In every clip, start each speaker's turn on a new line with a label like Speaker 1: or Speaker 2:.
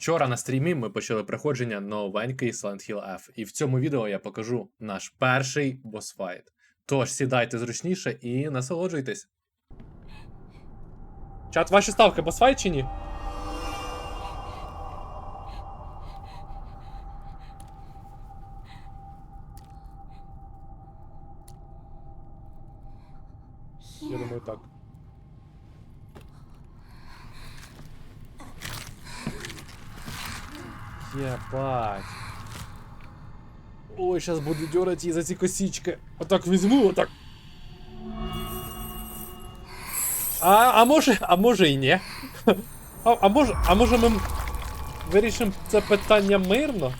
Speaker 1: Вчора на стрімі ми почали проходження новенький Silent Hill F, і в цьому відео я покажу наш перший босфайт. Тож сідайте зручніше і насолоджуйтесь. Чат, ваші ставки босфайт чи ні? Я думаю, так. Ебать. Ой, сейчас буду дергать її за ці косички. Отак візьму, отак. А, а може, а може і ні. А, а може, а може ми вирішимо це питання мирно?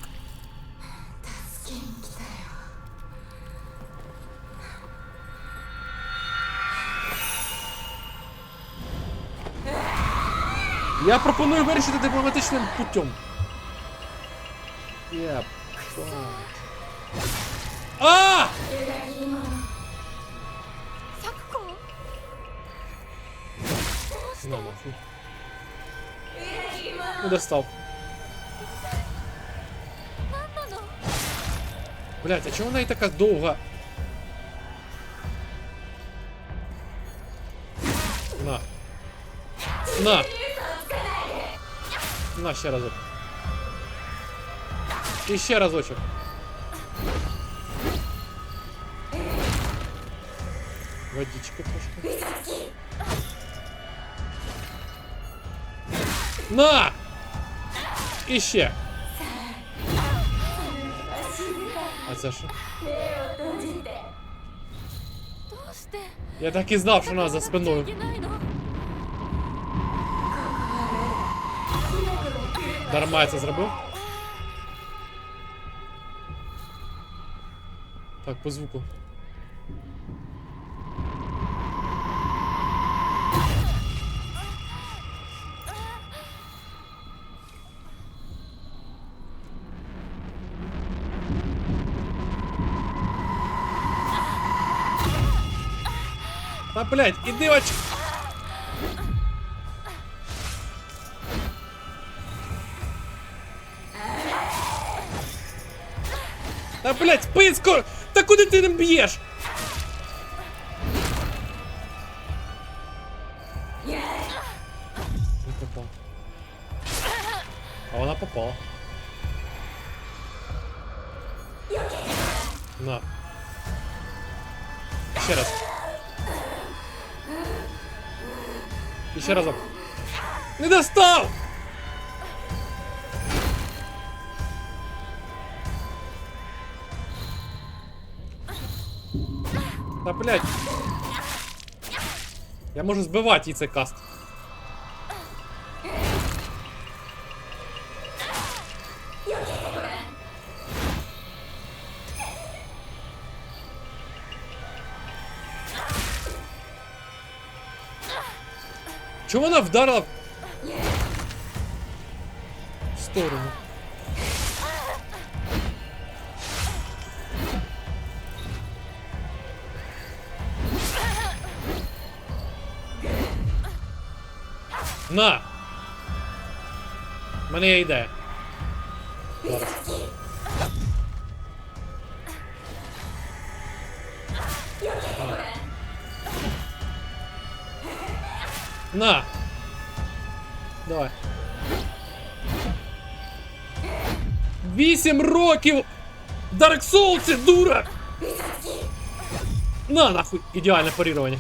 Speaker 1: Я пропоную вирішити дипломатичним путем. Я... А! На,
Speaker 2: маху. Ну, достал.
Speaker 1: Блять, а чего она и такая долго? На. На. На, еще разок. Еще разочек. Водичка трошка. На! Еще. А
Speaker 2: за что?
Speaker 1: Я так и знал, что нас за
Speaker 2: спиной.
Speaker 1: Нормально, я це? Так, по звуку. А, блядь, іди оч... Та, блядь, спи скоро! Та куди ти не б'єш? Не попав. А вона попала. На. Ще раз. І ще разок. Не достав! Та блядь. Я можу збивати їй цей каст. Чому вона вдарила в сторону? На! У мене є ідея. Зараз. На! Давай. Вісім років! Dark Souls, дура! На, нахуй! Ідеальне парірування.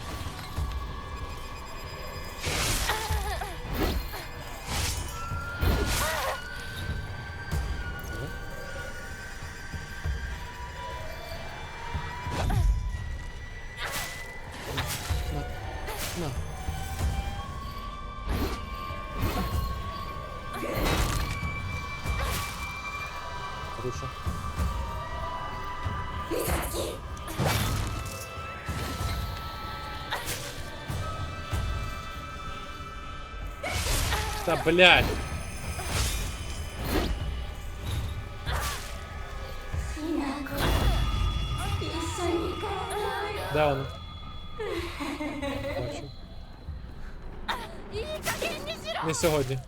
Speaker 1: Криша. Да, блядь! Да, он. Бачу. Не сьогодні.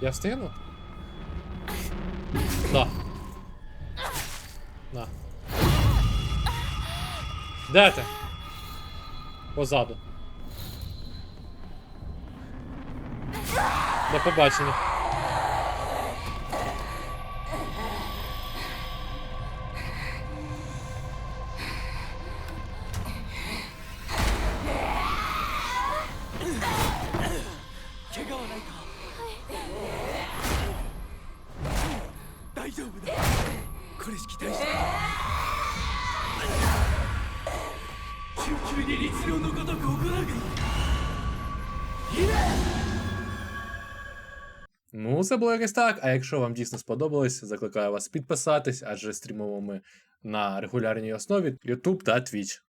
Speaker 1: Я встигну? Да. На. Де ти? Позаду.
Speaker 2: До побачення. 大丈夫だこ
Speaker 1: れし
Speaker 2: 期待して救急に律令
Speaker 1: のごとく行うがいいい Ну, це було якось так. А якщо вам дійсно сподобалось, закликаю вас підписатись, адже стрімимо ми на регулярній основі YouTube та Twitch.